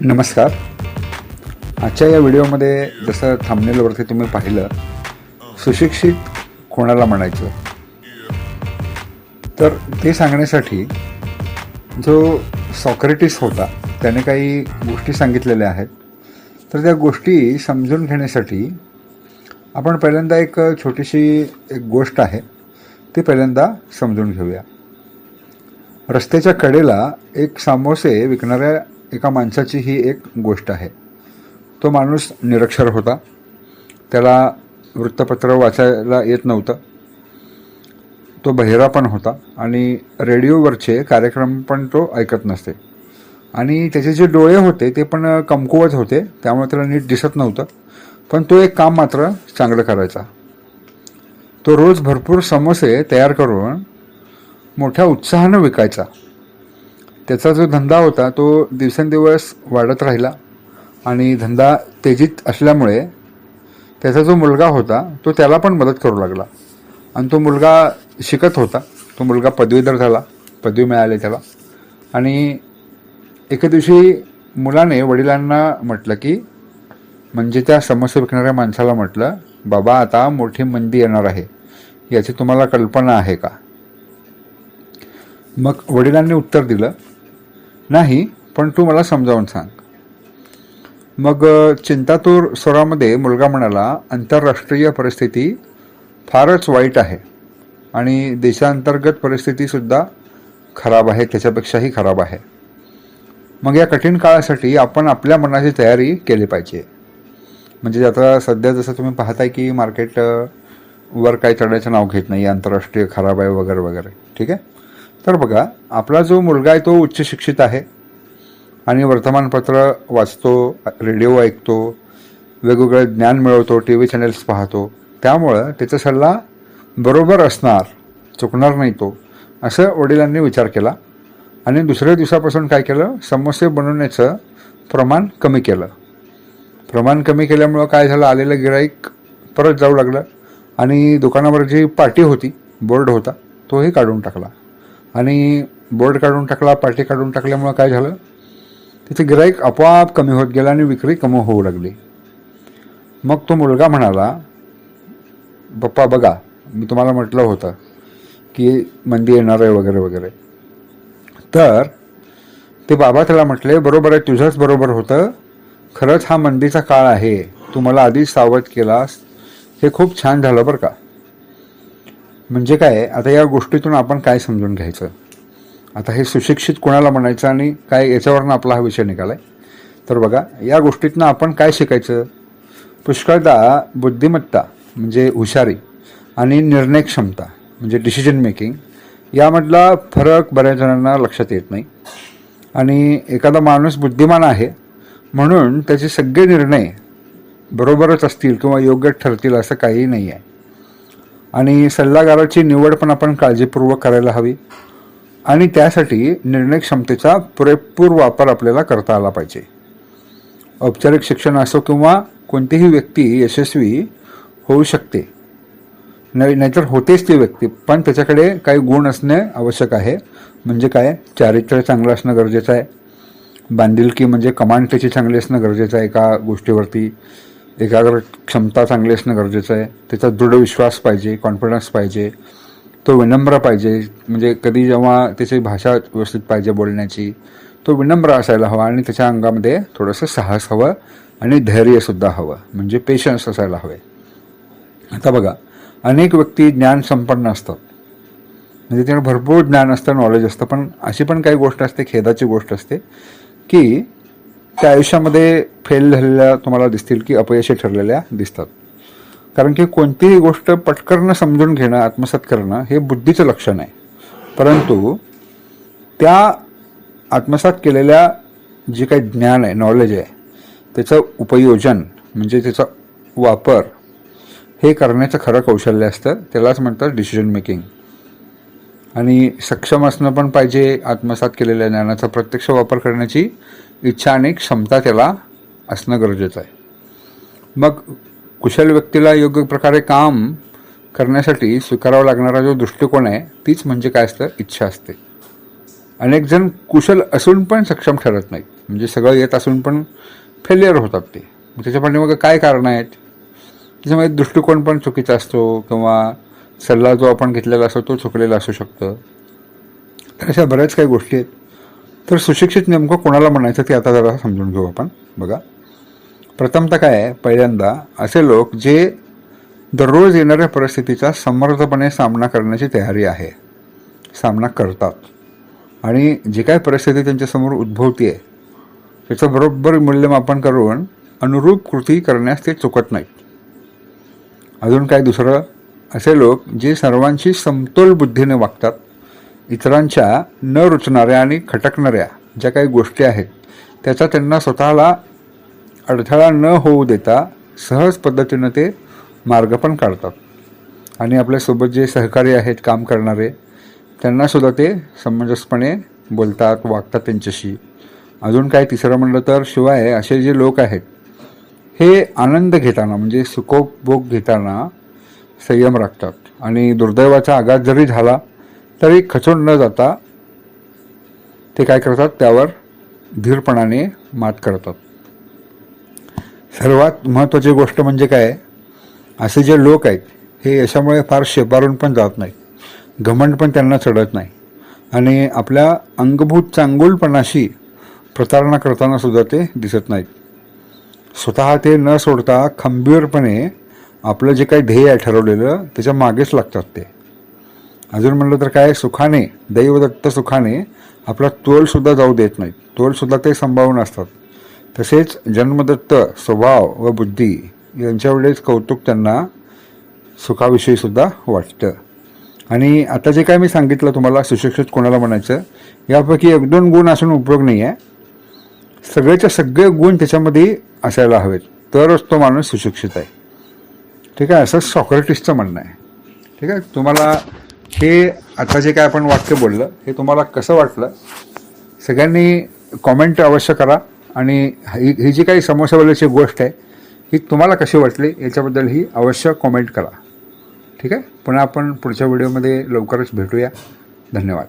नमस्कार. आजच्या या व्हिडिओमध्ये जसं थांबनेलवरती तुम्ही पाहिलं सुशिक्षित कोणाला म्हणायचं? तर ते सांगण्यासाठी जो सॉक्रेटिस होता त्याने काही गोष्टी सांगितलेल्या आहेत. तर त्या गोष्टी समजून घेण्यासाठी आपण पहिल्यांदा एक छोटीशी एक गोष्ट आहे ती पहिल्यांदा समजून घेऊया. रस्त्याच्या कडेला एक सामोसे विकणाऱ्या एका माणसाची ही एक गोष्ट आहे. तो माणूस निरक्षर होता. त्याला वृत्तपत्र वाचायला येत नव्हतं. तो बहिरा पण होता आणि रेडिओवरचे कार्यक्रम पण तो ऐकत नसते. आणि त्याचे जे डोळे होते ते पण कमकुवत होते त्यामुळे त्याला नीट दिसत नव्हतं. पण तो एक काम मात्र चांगलं करायचा. तो रोज भरपूर समोसे तयार करून मोठ्या उत्साहानं विकायचा. त्याचा जो धंदा होता तो दिवसेंदिवस वाढत राहिला आणि धंदा तेजीत असल्यामुळे त्याचा जो मुलगा होता तो त्याला पण मदत करू लागला. आणि तो मुलगा शिकत होता. तो मुलगा पदवीधर झाला पदवी मिळाली त्याला. आणि एके दिवशी मुलाने वडिलांना म्हटलं की म्हणजे त्या समस्या विकणाऱ्या माणसाला म्हटलं बाबा आता मोठी मंदी येणार आहे. याची तुम्हाला कल्पना आहे का मग वडिलांनी उत्तर दिलं नाही पण तू मला समजावून सांग. मग चिंतातूर स्वरामध्ये मुलगा म्हणाला आंतरराष्ट्रीय परिस्थिती फारच वाईट आहे आणि देशांतर्गत परिस्थितीसुद्धा खराब आहे त्याच्यापेक्षाही खराब आहे. मग या कठीण काळासाठी आपण आपल्या मनाची तयारी केली पाहिजे. म्हणजे आता सध्या जसं तुम्ही पाहताय की मार्केट वर काही चढायचं नाव घेत नाही आंतरराष्ट्रीय खराब आहे वगैरे वगैरे. ठीक आहे? तर बघा आपला जो मुलगा आहे तो उच्च शिक्षित आहे. आणि वर्तमानपत्र वाचतो रेडिओ ऐकतो वेगवेगळे ज्ञान मिळवतो टी व्ही चॅनल्स पाहतो. त्यामुळं त्याचा सल्ला बरोबर असणार चुकणार नाही तो असं वडिलांनी विचार केला. आणि दुसऱ्या दिवसापासून काय केलं? समोसे बनवण्याचं प्रमाण कमी केलं. प्रमाण कमी केल्यामुळं काय झालं? आलेलं गिराईक परत जाऊ लागलं. आणि दुकानावर जी पाटी होती बोर्ड होता तोही काढून टाकला. आणि बोर्ड काढून टाकला पाटी काढून टाकल्यामुळं काय झालं? तिथे गिराईक आपोआप कमी होत गेला आणि विक्री कमी होऊ लागली. मग तो मुलगा म्हणाला पप्पा बघा मी तुम्हाला म्हटलं होतं की मंदी येणार आहे वगैरे वगैरे. तर ते बाबा त्याला म्हटले बरोबर आहे तुझंच बरोबर होतं. खरंच हा मंदीचा काळ आहे. तू मला आधीच सावध केलास. हे खूप छान झालं बरं का. म्हणजे काय? आता या गोष्टीतून आपण काय समजून घ्यायचं? आता हे सुशिक्षित कोणाला म्हणायचं आणि काय याच्यावरनं आपला हा विषय निघाला आहे तर बघा या गोष्टीतनं आपण काय शिकायचं? पुष्कळदा बुद्धिमत्ता म्हणजे हुशारी आणि निर्णय क्षमता म्हणजे डिसिजन मेकिंग यामधला फरक बऱ्याच जणांना लक्षात येत नाही. आणि एखादा माणूस बुद्धिमान आहे म्हणून त्याचे सगळे निर्णय बरोबरच असतील किंवा योग्य ठरतील असं काहीही नाही आहे आणि सल्लागाराची निवड पण आपण काळजीपूर्वक करायला हवी. आणि त्यासाठी निर्णय क्षमतेचा पुरेपूर वापर आपल्याला करता आला पाहिजे. औपचारिक शिक्षण असो किंवा कोणतीही व्यक्ती यशस्वी होऊ शकते. नाही नाहीतर होतेच ती व्यक्ती पण त्याच्याकडे काही गुण असणे आवश्यक आहे. म्हणजे काय? चारित्र्य चांगलं असणं गरजेचं आहे. बांधिलकी म्हणजे कमांड त्याची चांगली असणं गरजेचं आहे एका गोष्टीवरती. एकाग्र क्षमता चांगली असणं गरजेचं आहे. त्याचा दृढ विश्वास पाहिजे कॉन्फिडन्स पाहिजे तो विनम्र पाहिजे. म्हणजे कधी जेव्हा त्याची भाषा व्यवस्थित पाहिजे बोलण्याची तो विनम्र असायला हवा आणि त्याच्या अंगामध्ये थोडंसं साहस हवं आणि धैर्यसुद्धा हवं. म्हणजे पेशन्स असायला हवे. आता बघा अनेक व्यक्ती ज्ञान संपन्न असतात म्हणजे त्यांना भरपूर ज्ञान असतं नॉलेज असतं. पण अशी पण काही गोष्ट असते खेदाची गोष्ट असते की त्या आयुष्यामध्ये फेल झालेल्या तुम्हाला दिसतील की अपयशी ठरलेल्या दिसतात. कारण की कोणतीही गोष्ट पटकन समजून घेणं आत्मसात करणं हे बुद्धीचं लक्षण आहे. परंतु त्या आत्मसात केलेल्या जे काही ज्ञान आहे नॉलेज आहे त्याचं उपयोजन म्हणजे त्याचा वापर हे करण्याचं खरं कौशल्य असतं. त्यालाच म्हणतात डिसिजन मेकिंग आणि सक्षम असणं पण पाहिजे आत्मसात केलेल्या ज्ञानाचा प्रत्यक्ष वापर करण्याची. इच्छा आणि क्षमता त्याला असणं गरजेचं आहे. मग कुशल व्यक्तीला योग्य प्रकारे काम करण्यासाठी स्वीकारावा लागणारा जो दृष्टिकोन आहे तीच म्हणजे काय असतं? इच्छा असते. अनेक जण कुशल असून पण सक्षम ठरत नाहीत. म्हणजे सगळं येत असून पण फेल्युअर होतात ते. मग त्याच्या मग काय कारणं आहेत? त्याच्यामध्ये दृष्टिकोन पण चुकीचा असतो किंवा सल्ला जो आपण घेतलेला असतो तो चुकलेला असू शकतं. तर अशा बऱ्याच काही गोष्टी आहेत. तर सुशिक्षित नेमकं कोणाला म्हणायचं ते आता जरा समजून घेऊ आपण. बघा. प्रथमतः काय आहे? पहिल्यांदा असे लोक जे दररोज येणाऱ्या परिस्थितीचा समर्थपणे सामना करण्याची तयारी आहे सामना करतात. आणि जी काय परिस्थिती त्यांच्यासमोर उद्भवते आहे त्याचं बरोबर मूल्यमापन करून अनुरूप कृती करण्यास ते चुकत नाहीत. अजून काय दुसरं? असे लोक जे सर्वांशी समतोल बुद्धीने वागतात इतरांच्या न रुचणाऱ्या आणि खटकणाऱ्या ज्या काही गोष्टी आहेत त्याचा त्यांना स्वतःला अडथळा न होऊ देता सहज पद्धतीनं ते मार्ग पण काढतात. आणि आपल्यासोबत जे सहकारी आहेत काम करणारे त्यांनासुद्धा ते समंजसपणे बोलतात वागतात त्यांच्याशी. अजून काय तिसरं म्हणलं तर शिवाय असे जे लोक आहेत हे आनंद घेताना म्हणजे सुखोपभोग घेताना संयम राखतात. आणि दुर्दैवाचा आघात जरी झाला तरी खचून न जाता ते काय करतात? त्यावर धीरपणाने मात करतात. सर्वात महत्त्वाची गोष्ट म्हणजे काय? असे जे लोक आहेत हे यशामुळे फार शेपारून पण जात नाहीत. घमंड पण त्यांना चढत नाही. आणि आपल्या अंगभूत चांगुलपणाशी प्रतारणा करताना सुद्धा ते दिसत नाहीत. स्वतः ते न सोडता खंबीरपणे आपलं जे काही ध्येय आहे ठरवलेलं त्याच्या मागेच लागतात ते. अजून म्हणलं तर काय सुखाने दैवदत्त सुखाने आपला तोलसुद्धा जाऊ देत नाहीत. तोलसुद्धा ते सांभाळून असतात तसेच जन्मदत्त स्वभाव व बुद्धी यांच्यावेळेस कौतुक त्यांना सुखाविषयी सुद्धा वाटतं. आणि आता जे काय मी सांगितलं तुम्हाला सुशिक्षित कोणाला म्हणायचं यापैकी एक दोन गुण असून उपयोग नाही आहे. सगळेच्या सगळे गुण त्याच्यामध्ये असायला हवेत. तरच तो माणूस सुशिक्षित आहे. ठीक आहे असं सॉक्रेटिसचं म्हणणं आहे. ठीक आहे तुम्हाला हे आता जे काय आपण वाक्य बोललं हे तुम्हाला कसं वाटलं सगळ्यांनी कॉमेंट अवश्य करा. आणि ही ही जी काही समोसावाल्याची गोष्ट आहे ही तुम्हाला कशी वाटली याच्याबद्दल ही अवश्य कॉमेंट करा. ठीक आहे? पुन्हा आपण पुढच्या व्हिडिओमध्ये लवकरच भेटूया. धन्यवाद.